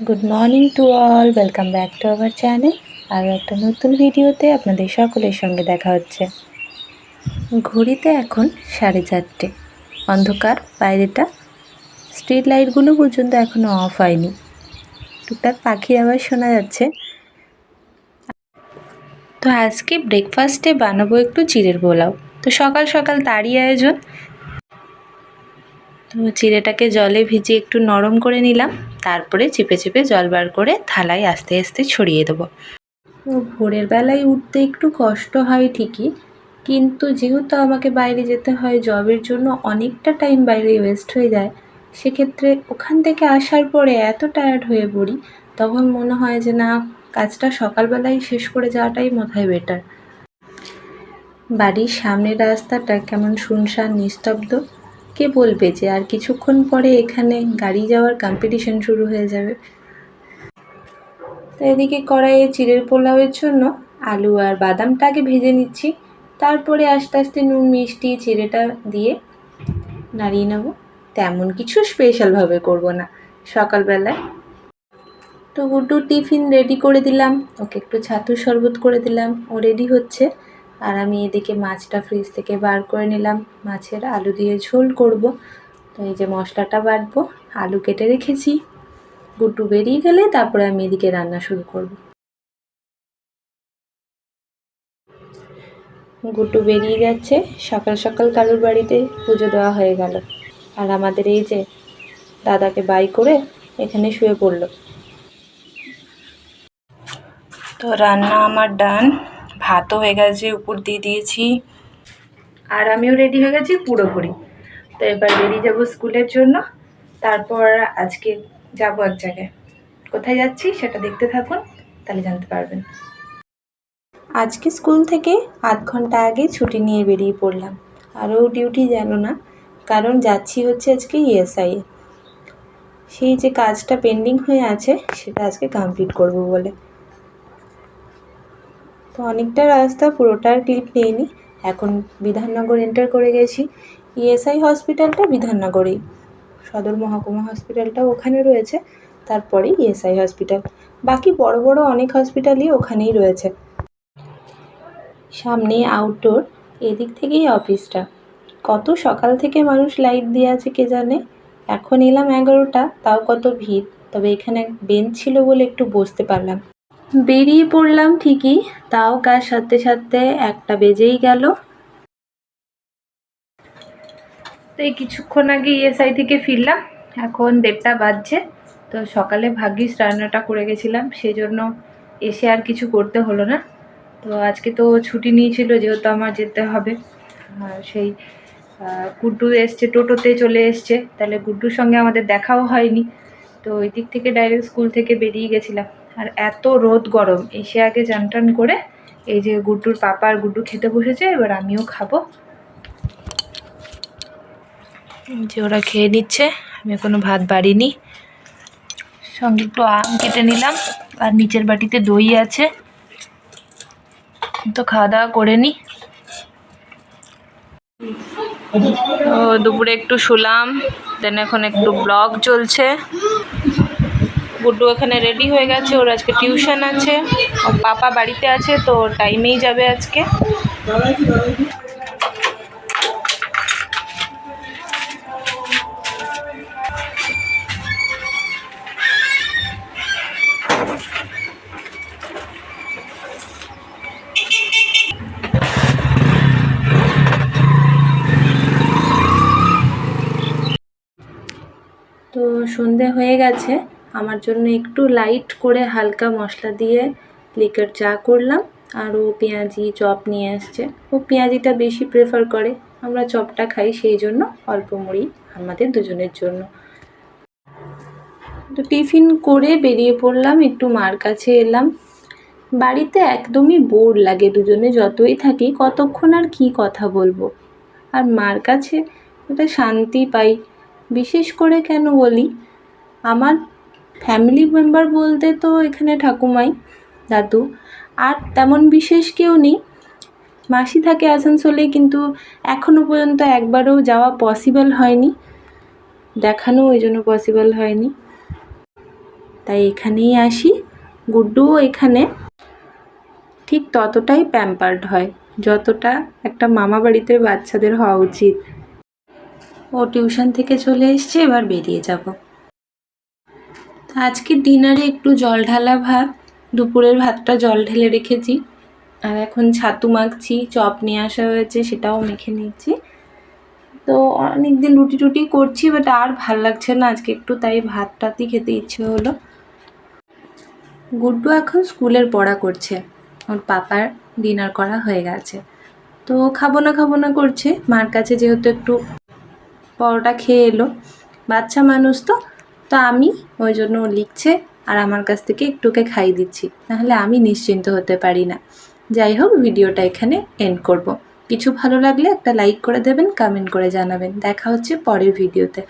Good morning to all welcome back to our channel আরও একটা নতুন ভিডিওতে আপনাদের সকলের সঙ্গে দেখা হচ্ছে। ঘড়িতে এখন সাড়ে চারটে। অন্ধকার, বাইরেটা স্ট্রিট লাইটগুলো পর্যন্ত এখনও অফ হয়নি। টুকটাক পাখির আওয়াজ শোনা যাচ্ছে। তো আজকে ব্রেকফাস্টে বানাবো একটু চিড়ের পোলাও। তো সকাল সকাল তারই আয়োজন। তো চিড়েটাকে জলে ভিজিয়ে একটু নরম করে নিলাম। তারপরে চেপে চেপে জল বার করে থালায় আস্তে আস্তে ছড়িয়ে দেবো। তো ভোরের বেলায় উঠতে একটু কষ্ট হয় ঠিকই, কিন্তু যেহেতু আমাকে বাইরে যেতে হয়, জবের জন্য অনেকটা টাইম বাইরে ওয়েস্ট হয়ে যায়, সেক্ষেত্রে ওখান থেকে আসার পরে এত টায়ার্ড হয়ে পড়ি, তখন মনে হয় যে না, কাজটা সকালবেলায় শেষ করে যাওয়াটাই বোধহয় বেটার বাড়ির সামনের রাস্তাটা কেমন শুনশান, নিস্তব্ধ। কে বলবে যে আর কিছুক্ষণ পরে এখানে গাড়ি যাওয়ার কম্পিটিশন শুরু হয়ে যাবে? তো এদিকে কড়াইয়ে চিড়ের পোলাওয়ের জন্য আলু আর বাদামটা আগে ভেজে নিচ্ছি। তারপরে আস্তে আস্তে নুন, মিষ্টি, চিড়েটা দিয়ে নাড়িয়ে নেব। তেমন কিছু স্পেশালভাবে করব না। সকালবেলায় তো গুড্ডু টিফিন রেডি করে দিলাম। ওকে একটু ছাতুর শরবত করে দিলাম। ও রেডি হচ্ছে। আর আমি এদিকে মাছটা ফ্রিজ থেকে বার করে নিলাম। মাছের আলু দিয়ে ঝোল করব। তো এই যে মশলাটা বাটবো, আলু কেটে রেখেছি। গুড্ডু বেরিয়ে গেলে তারপরে আমি এদিকে রান্না শুরু করব। গুড্ডু বেরিয়ে যাচ্ছে সকাল সকাল কারুর বাড়িতে পুজো দেওয়া হয়ে গেল। আর আমাদের এই যে দাদাকে বাই করে এখানে শুয়ে পড়ল। তো রান্না আমার ডান। ভাতও হয়ে গেছে উপর দিয়ে দিয়েছি। আর আমিও রেডি হয়ে গেছি পুরোপুরি। তো এবার বেরিয়ে যাব স্কুলের জন্য। তারপর আজকে যাব এক জায়গায়। কোথায় যাচ্ছি সেটা দেখতে থাকুন তাহলে জানতে পারবেন। আজকে স্কুল থেকে আধ ঘণ্টা আগে ছুটি নিয়ে বেরিয়ে পড়লাম। আরও ডিউটি জানো না কারণ যাচ্ছি হচ্ছে আজকে ইএসআই সেই যে কাজটা পেন্ডিং হয়ে আছে সেটা আজকে কমপ্লিট করব বলে। তো অনেকটা রাস্তা, পুরোটার ক্লিপ নিইনি এখন বিধাননগর এন্টার করে গেছি। ইএসআই হসপিটালটা বিধাননগরেই। সদর মহকুমা হসপিটালটা ওখানে রয়েছে। তারপরে ইএসআই হসপিটাল বাকি বড় বড় অনেক হসপিটালই ওখানেই রয়েছে। সামনে আউটডোর এদিক থেকেই অফিসটা কত সকাল থেকে মানুষ লাইট দিয়ে আছে কে জানে? এখন এলাম এগারোটা, তাও কত ভিড়। তবে এখানে বেঞ্চ ছিল বলে একটু বসতে পারলাম। বেরিয়ে পড়লাম ঠিকই, তাও কার সাথে সাথে একটা বেজেই গেল। তো এই কিছুক্ষণ আগে ইএসআই থেকে ফিরলাম, এখন দেড়টা বাজছে। তো সকালে ভাগ্যিস রান্নাটা করে গেছিলাম সেই জন্য এসে আর কিছু করতে হলো না। তো আজকে তো ছুটি নিয়েছিল, যেহেতু আমার যেতে হবে। সেই গুড্ডু এসছে, টোটোতে চলে এসছে। তাহলে গুড্ডুর সঙ্গে আমাদের দেখাও হয়নি। তো ওই দিক থেকে ডাইরেক্ট স্কুল থেকে বেরিয়ে গেছিলাম। আর এত রোদ গরম। এসে আগে টান করে এই যে গুড্ডুর পাপা আর গুড্ডু খেতে বসেছে, এবার আমিও খাব। যে ওরা খেয়ে নিচ্ছে, আমি কোনো ভাত বাড়িনি। সঙ্গে একটু আম কেটে নিলাম, আর নিচের বাটিতে দই আছে। তো খাওয়া দাওয়া করে নি। দুপুরে একটু শুলাম, দেন এখন একটু ব্লগ চলছে। গুড্ডু এখানে রেডি হয়ে গেছে, ওর আজকে টিউশন আছে। ওর পাপা বাড়িতে আছে, তো টাইমেই যাবে আজকে। তো সন্ধে হয়ে গেছে। আমার জন্য একটু লাইট করে হালকা মশলা দিয়ে লিকার চা করলাম, আর ও পেঁয়াজি চপ নিয়ে আসছে। ও পেঁয়াজিটা বেশি প্রেফার করে, আমরা চপটা খাই সেই জন্য অল্প মুড়ি আমাদের দুজনের জন্য। তো টিফিন করে বেরিয়ে পড়লাম, একটু মার কাছে এলাম। বাড়িতে একদমই বোর লাগে দুজনে, যতই থাকি, কতক্ষণ আর কি কথা বলব? আর মার কাছে একটা শান্তি পাই। বিশেষ করে কেন বলি, আমার ফ্যামিলি মেম্বার বলতে তো এখানে ঠাকুমাই, দাদু। আর তেমন বিশেষ কেউ নেই। মাসি থাকে আসানসোলে, কিন্তু এখনও পর্যন্ত একবারও যাওয়া পসিবল হয়নি। দেখানো ওই জন্য পসিবল হয়নি। তাই এখানেই আসি। গুড্ডুও এখানে। ঠিক ততটাই প্যাম্পার্ড হয়, যতটা একটা মামা বাড়িতে বাচ্চাদের হওয়া উচিত। ও টিউশন থেকে চলে এসছে, এবার বেরিয়ে যাব। আজকে ডিনারে একটু জল ঢালা ভাত, দুপুরের ভাতটা জল ঢেলে রেখেছি। আর এখন ছাতু মাখছি, চপ নিয়ে আসা হয়েছে, সেটাও মেখে নিচ্ছি তো অনেক দিন রুটি টুটি করছি বাট আর ভালো লাগছে না আজকে একটু, তাই ভাত টাতই খেতে ইচ্ছে হলো। গুড্ডু এখন স্কুলের পড়া করছে। ওর পাপার ডিনার করা হয়ে গেছে। তো খাব না খাব না করছে। মার কাছে যেহেতু একটু পরোটা খেয়ে এলো। বাচ্চা মানুষ তো তো আমি ওই জন্য লিখছে আর আমার কাছ থেকে একটুকে খাই দিচ্ছি, নাহলে আমি নিশ্চিন্ত হতে পারি না। যাই হোক, ভিডিওটা এখানে এন্ড করব। কিছু ভালো লাগলে একটা লাইক করে দেবেন কমেন্ট করে জানাবেন। দেখা হচ্ছে পরের ভিডিওতে।